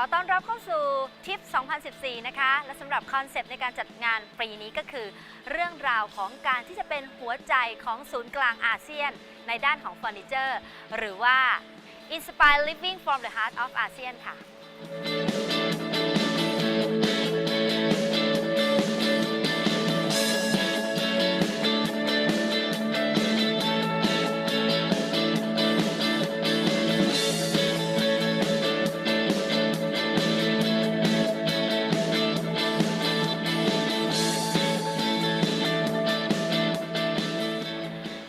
อต้อนรับเข้าสู่ทิป 2014 นะคะ และสำหรับคอนเซปต์ในการจัดงานปีนี้ก็คือ เรื่องราวของการที่จะเป็นหัวใจของศูนย์กลางอาเซียน ในด้านของเฟอร์นิเจอร์ หรือว่า Inspire Living from the Heart of ASEAN ค่ะ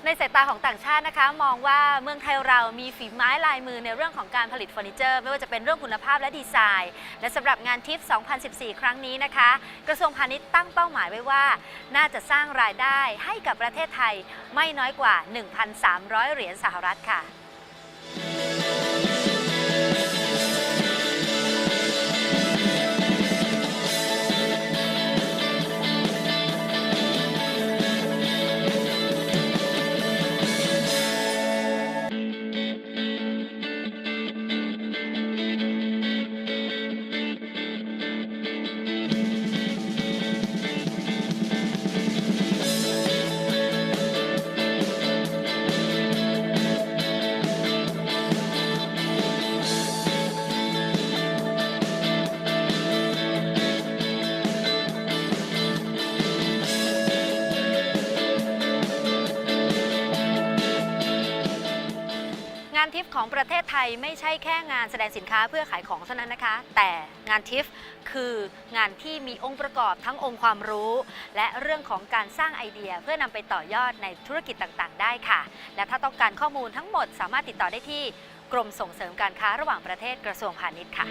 ในสายตาของต่างชาตินะคะ มองว่าเมืองไทยเรามีฝีไม้ลายมือในเรื่องของการผลิตเฟอร์นิเจอร์ ไม่ว่าจะเป็นเรื่องคุณภาพและดีไซน์ และสำหรับงานทิฟ2014 ครั้งนี้นะคะ กระทรวงพาณิชย์ตั้งเป้าหมายไว้ว่า น่าจะสร้างรายได้ให้กับประเทศไทยไม่น้อยกว่า 1,300 เหรียญสหรัฐค่ะานทิฟของประเทศไทยไม่ใช่แค่งานแสดงสินค้าเพื่อขายของเท่านั้นนะคะ แต่งานทิฟคืองานที่มีองค์ประกอบทั้งองค์ความรู้ และเรื่องของการสร้างไอเดียเพื่อนำไปต่อยอดในธุรกิจต่างๆ ได้ค่ะ และถ้าต้องการข้อมูลทั้งหมดสามารถติดต่อได้ที่กรมส่งเสริมการค้าระหว่างประเทศกระทรวงพาณิชย์ค่ะ